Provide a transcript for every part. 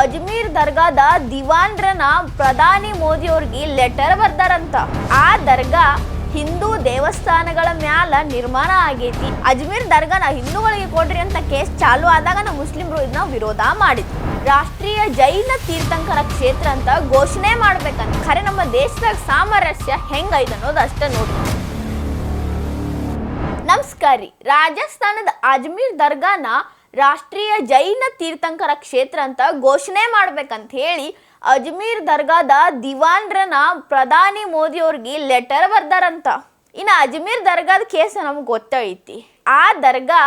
ಅಜ್ಮೀರ್ ದರ್ಗಾದ ದಿವಾನ್ರನ ಪ್ರಧಾನಿ ಮೋದಿ ಅವ್ರಿಗೆ ಲೆಟರ್ ಬರ್ದಾರಂತ. ಆ ದರ್ಗಾ ಹಿಂದೂ ದೇವಸ್ಥಾನಗಳ ಮ್ಯಾಲ ನಿರ್ಮಾಣ ಆಗೈತಿ. ಅಜ್ಮೀರ್ ದರ್ಗಾನ ಹಿಂದೂಗಳಿಗೆ ಕೊಡ್ರಿ ಅಂತ ಕೇಸ್ ಚಾಲು ಆದಾಗ ನಾವು ಮುಸ್ಲಿಮ್ರು ಇದನ್ನ ವಿರೋಧ ಮಾಡಿದ್ರು. ರಾಷ್ಟ್ರೀಯ ಜೈನ ತೀರ್ಥಂಕರ ಕ್ಷೇತ್ರ ಅಂತ ಘೋಷಣೆ ಮಾಡ್ಬೇಕಂತ. ಖರೆ ನಮ್ಮ ದೇಶದಾಗ ಸಾಮರಸ್ಯ ಹೆಂಗೈತೆ ಅನ್ನೋದು ಅಷ್ಟೇ ನೋಡಿ. ನಮಸ್ಕಾರ ರೀ ರಾಜಸ್ಥಾನದ ಅಜ್ಮೀರ್ ದರ್ಗಾನ ರಾಷ್ಟ್ರೀಯ ಜೈನ ತೀರ್ಥಂಕರ ಕ್ಷೇತ್ರ ಅಂತ ಘೋಷಣೆ ಮಾಡ್ಬೇಕಂತ ಹೇಳಿ ಅಜ್ಮೀರ್ ದರ್ಗಾದ ದಿವಾನ್ರನ ಪ್ರಧಾನಿ ಮೋದಿ ಅವ್ರಿಗೆ ಲೆಟರ್ ಬರ್ದಾರಂತ. ಇನ್ನು ಅಜ್ಮೀರ್ ದರ್ಗಾದ ಕೇಸ್ ನಮ್ಗೆ ಗೊತ್ತೈತಿ. ಆ ದರ್ಗಾ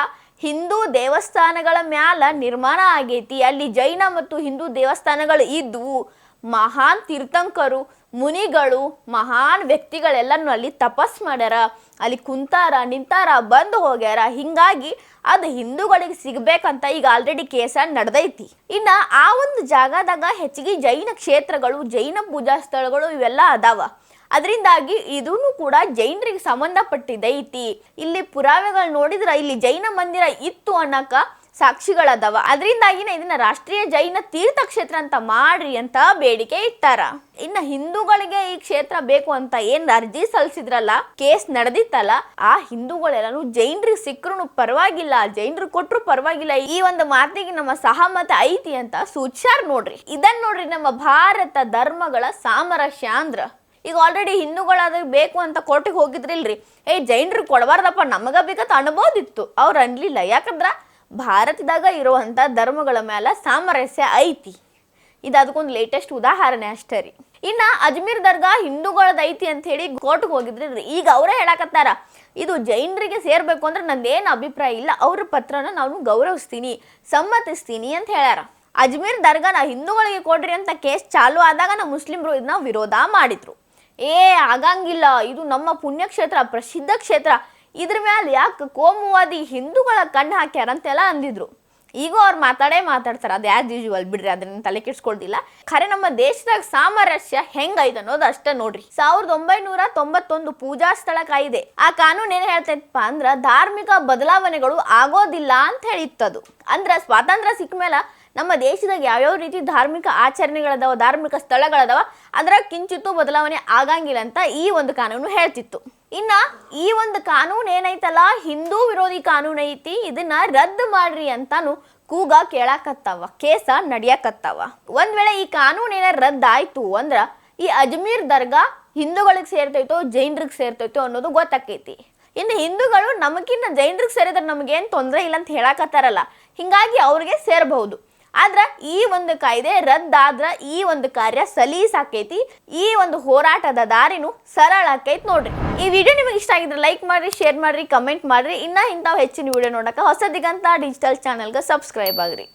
ಹಿಂದೂ ದೇವಸ್ಥಾನಗಳ ಮ್ಯಾಲ ನಿರ್ಮಾಣ ಆಗೈತಿ. ಅಲ್ಲಿ ಜೈನ ಮತ್ತು ಹಿಂದೂ ದೇವಸ್ಥಾನಗಳು ಇದ್ವು. ಮಹಾನ್ ತೀರ್ಥಂಕರು, ಮುನಿಗಳು, ಮಹಾನ್ ವ್ಯಕ್ತಿಗಳೆಲ್ಲನೂ ಅಲ್ಲಿ ತಪಸ್ ಮಾಡ್ಯಾರ. ಅಲ್ಲಿ ಕುಂತಾರ, ನಿಂತಾರ, ಬಂದು ಹೋಗ್ಯಾರ. ಹಿಂಗಾಗಿ ಅದು ಹಿಂದೂಗಳಿಗೆ ಸಿಗ್ಬೇಕಂತ ಈಗ ಆಲ್ರೆಡಿ ಕೇಸ ನಡೆದೈತಿ. ಇನ್ನ ಆ ಒಂದು ಜಾಗದಾಗ ಹೆಚ್ಚಿಗೆ ಜೈನ ಕ್ಷೇತ್ರಗಳು, ಜೈನ ಪೂಜಾ ಸ್ಥಳಗಳು ಇವೆಲ್ಲ ಅದಾವ. ಅದರಿಂದಾಗಿ ಇದೂ ಕೂಡ ಜೈನರಿಗೆ ಸಂಬಂಧಪಟ್ಟಿದೈತಿ. ಇಲ್ಲಿ ಪುರಾವೆಗಳು ನೋಡಿದ್ರೆ ಇಲ್ಲಿ ಜೈನ ಮಂದಿರ ಇತ್ತು ಅನ್ನಕ ಸಾಕ್ಷಿಗಳದಾವ. ಅದರಿಂದಾಗಿನೇ ಇದನ್ನ ರಾಷ್ಟ್ರೀಯ ಜೈನ ತೀರ್ಥಕ್ಷೇತ್ರ ಅಂತ ಮಾಡ್ರಿ ಅಂತ ಬೇಡಿಕೆ ಇಟ್ಟಾರ. ಇನ್ನ ಹಿಂದೂಗಳಿಗೆ ಈ ಕ್ಷೇತ್ರ ಬೇಕು ಅಂತ ಏನ್ ಅರ್ಜಿ ಸಲ್ಲಿಸಿದ್ರಲ್ಲ ಕೇಸ್ ನಡೆದಿತ್ತಲ್ಲ, ಆ ಹಿಂದೂಗಳೆಲ್ಲರೂ ಜೈನರಿಗೆ ಸಿಕ್ಕರು ಪರವಾಗಿಲ್ಲ, ಜೈನರು ಕೊಟ್ಟರು ಪರವಾಗಿಲ್ಲ. ಈ ಒಂದು ಮಾತಿಗೆ ನಮ್ಮ ಸಹಮತ ಐತಿ ಅಂತ ಸೂಚ್ಯಾರ್ ನೋಡ್ರಿ. ಇದನ್ನ ನೋಡ್ರಿ ನಮ್ಮ ಭಾರತ ಧರ್ಮಗಳ ಸಾಮರಸ್ಯ ಅಂದ್ರ ಈಗ ಆಲ್ರೆಡಿ ಹಿಂದೂಗಳಾದ್ರೆ ಬೇಕು ಅಂತ ಕೋರ್ಟಿಗೆ ಹೋಗಿದ್ರಿಲ್ರಿ. ಏ, ಜೈನರು ಕೊಡಬಾರ್ದಪ್ಪ, ನಮಗ ಬೇಕಂತ ಅನ್ಬೋದಿತ್ತು ಅವ್ರು ಅನ್ಲಿಲ್ಲ. ಯಾಕಂದ್ರ ಭಾರತದಾಗ ಇರುವಂಥ ಧರ್ಮಗಳ ಮೇಲೆ ಸಾಮರಸ್ಯ ಐತಿ. ಇದು ಅದಕ್ಕೊಂದು ಲೇಟೆಸ್ಟ್ ಉದಾಹರಣೆ ಅಷ್ಟೇ ರೀ. ಇನ್ನು ಅಜ್ಮೀರ್ ದರ್ಗಾ ಹಿಂದೂಗಳದ ಐತಿ ಅಂತ ಹೇಳಿ ಕೋರ್ಟ್ಗೆ ಹೋಗಿದ್ರಿ ಈಗ ಅವರೇ ಹೇಳಕತ್ತಾರ, ಇದು ಜೈನರಿಗೆ ಸೇರಬೇಕು ಅಂದ್ರೆ ನಂದೇನು ಅಭಿಪ್ರಾಯ ಇಲ್ಲ, ಅವ್ರ ಪತ್ರನ ನಾನು ಗೌರವಿಸ್ತೀನಿ, ಸಮ್ಮತಿಸ್ತೀನಿ ಅಂತ ಹೇಳ್ಯಾರ. ಅಜ್ಮೀರ್ ದರ್ಗಾನ ಹಿಂದೂಗಳಿಗೆ ಕೊಡ್ರಿ ಅಂತ ಕೇಸ್ ಚಾಲು ಆದಾಗ ನಮ್ಮ ಮುಸ್ಲಿಮರು ಇದನ್ನ ವಿರೋಧ ಮಾಡಿದ್ರು. ಏ, ಆಗಂಗಿಲ್ಲ, ಇದು ನಮ್ಮ ಪುಣ್ಯಕ್ಷೇತ್ರ, ಪ್ರಸಿದ್ಧ ಕ್ಷೇತ್ರ ಇದ್ರ ಮ್ಯಾಲೆ ಯಾಕೆ ಕೋಮುವಾದಿ ಹಿಂದೂಗಳ ಕಣ್ಣು ಹಾಕ್ಯಾರ ಅಂತೆಲ್ಲ ಅಂದಿದ್ರು. ಈಗ ಅವ್ರು ಮಾತಾಡೇ ಮಾತಾಡ್ತಾರೆ. ಅದು ಆ್ಯಸ್ ಯೂಶುವಲ್ ಬಿಡ್ರಿ ಅದನ್ನ ತಲೆ ಕೆಡ್ಸ್ಕೊಳ್ದಿಲ್ಲ. ಖರೆ ನಮ್ಮ ದೇಶದಾಗ ಸಾಮರಸ್ಯ ಹೆಂಗೈತೆ ಅನ್ನೋದು ಅಷ್ಟೇ ನೋಡ್ರಿ. ಸಾವಿರದ ಒಂಬೈನೂರ ತೊಂಬತ್ತೊಂದು ಪೂಜಾ ಸ್ಥಳ ಕಾಯಿದೆ. ಆ ಕಾನೂನು ಏನ್ ಹೇಳ್ತೈತಪ್ಪ ಅಂದ್ರ ಧಾರ್ಮಿಕ ಬದಲಾವಣೆಗಳು ಆಗೋದಿಲ್ಲ ಅಂತ ಹೇಳಿತ್ತದು. ಅಂದ್ರ ಸ್ವಾತಂತ್ರ್ಯ ಸಿಕ್ಕ ಮೇಲೆ ನಮ್ಮ ದೇಶದಾಗ ಯಾವ್ಯಾವ ರೀತಿ ಧಾರ್ಮಿಕ ಆಚರಣೆಗಳದಾವ, ಧಾರ್ಮಿಕ ಸ್ಥಳಗಳದಾವ ಅದ್ರ ಕಿಂಚಿತ್ತೂ ಬದಲಾವಣೆ ಆಗಂಗಿಲ್ಲ ಅಂತ ಈ ಒಂದು ಕಾನೂನು ಹೇಳ್ತಿತ್ತು. ಇನ್ನ ಈ ಒಂದು ಕಾನೂನು ಏನೈತಲ್ಲ, ಹಿಂದೂ ವಿರೋಧಿ ಕಾನೂನು ಐತಿ, ಇದನ್ನ ರದ್ದು ಮಾಡ್ರಿ ಅಂತಾನು ಕೂಗ ಕೇಳಾಕತ್ತಾವ, ಕೇಸ ನಡಿಯಾಕತ್ತಾವ. ಒಂದ್ ವೇಳೆ ಈ ಕಾನೂನು ಏನ ರದ್ದಾಯ್ತು ಅಂದ್ರ, ಈ ಅಜ್ಮೀರ್ ದರ್ಗಾ ಹಿಂದೂಗಳಿಗೆ ಸೇರ್ತೈತೋ, ಜೈನರಿಗೆ ಸೇರ್ತೈತೋ ಅನ್ನೋದು ಗೊತ್ತಾಕೈತಿ. ಇನ್ನು ಹಿಂದೂಗಳು ನಮಗಿನ್ನ ಜೈನರಿಗೆ ಸೇರಿದ್ರೆ ನಮಗೇನು ತೊಂದರೆ ಇಲ್ಲ ಅಂತ ಹೇಳಾಕತ್ತಾರಲ್ಲ, ಹಿಂಗಾಗಿ ಅವ್ರಿಗೆ ಸೇರಬಹುದು. ಆದ್ರ ಈ ಒಂದು ಕಾಯ್ದೆ ರದ್ದಾದ್ರ ಈ ಒಂದು ಕಾರ್ಯ ಸಲೀಸಾಕೈತಿ ಈ ಒಂದು ಹೋರಾಟದ ದಾರಿನೂ ಸರಳ ಆಕೈತಿ ನೋಡ್ರಿ. ಈ ವಿಡಿಯೋ ನಿಮಗೆ ಇಷ್ಟ ಆಗಿದ್ರೆ ಲೈಕ್ ಮಾಡ್ರಿ, ಶೇರ್ ಮಾಡ್ರಿ, ಕಮೆಂಟ್ ಮಾಡ್ರಿ. ಇನ್ನ ಇಂಥವು ಹೆಚ್ಚಿನ ವಿಡಿಯೋ ನೋಡಕ ಹೊಸ ದಿಗಂತ ಡಿಜಿಟಲ್ ಚಾನಲ್ಗೆ ಸಬ್ಸ್ಕ್ರೈಬ್ ಆಗ್ರಿ.